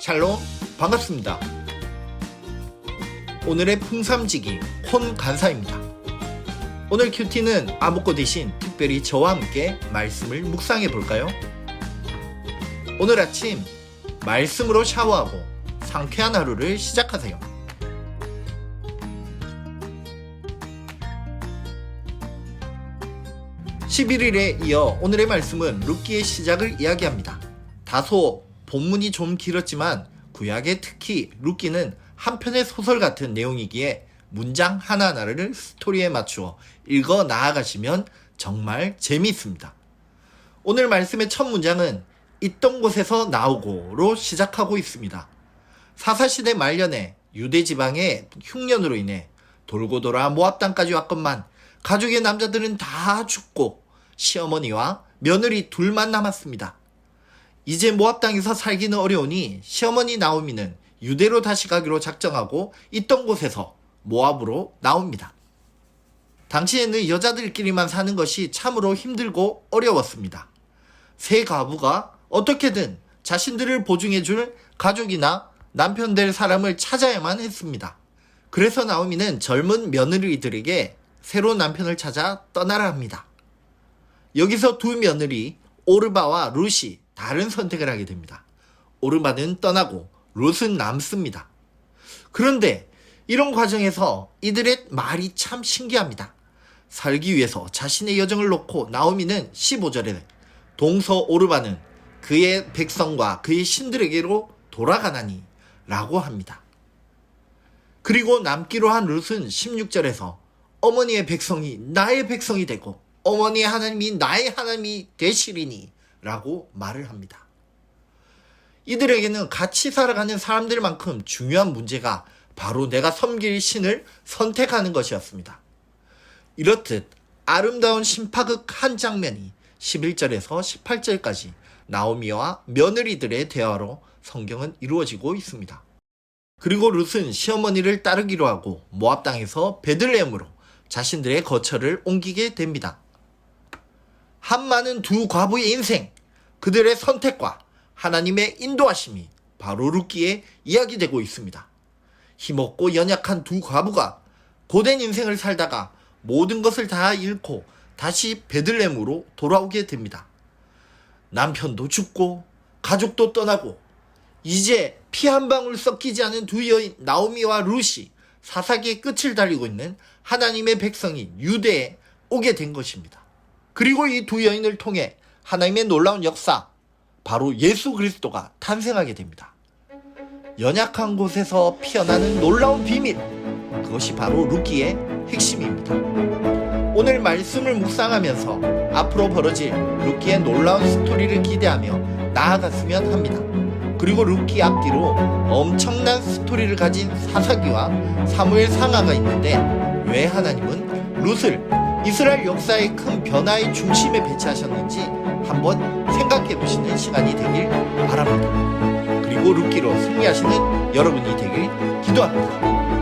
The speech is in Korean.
샬롬 반갑습니다. 오늘의 풍삼지기 혼 간사입니다. 오늘 큐티는 아무코 대신 특별히 저와 함께 말씀을 묵상해 볼까요? 오늘 아침 말씀으로 샤워하고 상쾌한 하루를 시작하세요. 11일에 이어 오늘의 말씀은 룻기의 시작을 이야기합니다. 다소 본문이 좀 길었지만 구약의 특히 룻기는 한편의 소설 같은 내용이기에 문장 하나하나를 스토리에 맞추어 읽어 나아가시면 정말 재미있습니다. 오늘 말씀의 첫 문장은 있던 곳에서 나오고로 시작하고 있습니다. 사사시대 말년에 유대 지방의 흉년으로 인해 돌고 돌아 모압 땅까지 왔건만 가족의 남자들은 다 죽고 시어머니와 며느리 둘만 남았습니다. 이제 모압 땅에서 살기는 어려우니 시어머니 나오미는 유대로 다시 가기로 작정하고 있던 곳에서 모압으로 나옵니다. 당시에는 여자들끼리만 사는 것이 참으로 힘들고 어려웠습니다. 세 가부가 어떻게든 자신들을 보증해줄 가족이나 남편 될 사람을 찾아야만 했습니다. 그래서 나오미는 젊은 며느리들에게 새로운 남편을 찾아 떠나라 합니다. 여기서 두 며느리 오르바와 룻이 다른 선택을 하게 됩니다. 오르바는 떠나고 룻은 남습니다. 그런데 이런 과정에서 이들의 말이 참 신기합니다. 살기 위해서 자신의 여정을 놓고 나오미는 15절에 동서 오르바는 그의 백성과 그의 신들에게로 돌아가나니 라고 합니다. 그리고 남기로 한 룻은 16절에서 어머니의 백성이 나의 백성이 되고 어머니의 하나님이 나의 하나님이 되시리니 라고 말을 합니다. 이들에게는 같이 살아가는 사람들만큼 중요한 문제가 바로 내가 섬길 신을 선택하는 것이었습니다. 이렇듯 아름다운 심파극 한 장면이 11절에서 18절까지 나오미와 며느리들의 대화로 성경은 이루어지고 있습니다. 그리고 룻은 시어머니를 따르기로 하고 모압 땅에서 베들레헴으로 자신들의 거처를 옮기게 됩니다. 한 많은 두 과부의 인생, 그들의 선택과 하나님의 인도하심이 바로 룻기에 이야기되고 있습니다. 힘없고 연약한 두 과부가 고된 인생을 살다가 모든 것을 다 잃고 다시 베들렘으로 돌아오게 됩니다. 남편도 죽고 가족도 떠나고 이제 피 한 방울 섞이지 않은 두 여인 나오미와 루시 사사기의 끝을 달리고 있는 하나님의 백성인 유대에 오게 된 것입니다. 그리고 이 두 여인을 통해 하나님의 놀라운 역사 바로 예수 그리스도가 탄생하게 됩니다. 연약한 곳에서 피어나는 놀라운 비밀 그것이 바로 루키의 핵심입니다. 오늘 말씀을 묵상하면서 앞으로 벌어질 루키의 놀라운 스토리를 기대하며 나아갔으면 합니다. 그리고 루키 앞뒤로 엄청난 스토리를 가진 사사기와 사무엘 상하가 있는데 왜 하나님은 룻을 이스라엘 역사의 큰 변화의 중심에 배치하셨는지 한번 생각해 보시는 시간이 되길 바랍니다. 그리고 루키로 승리하시는 여러분이 되길 기도합니다.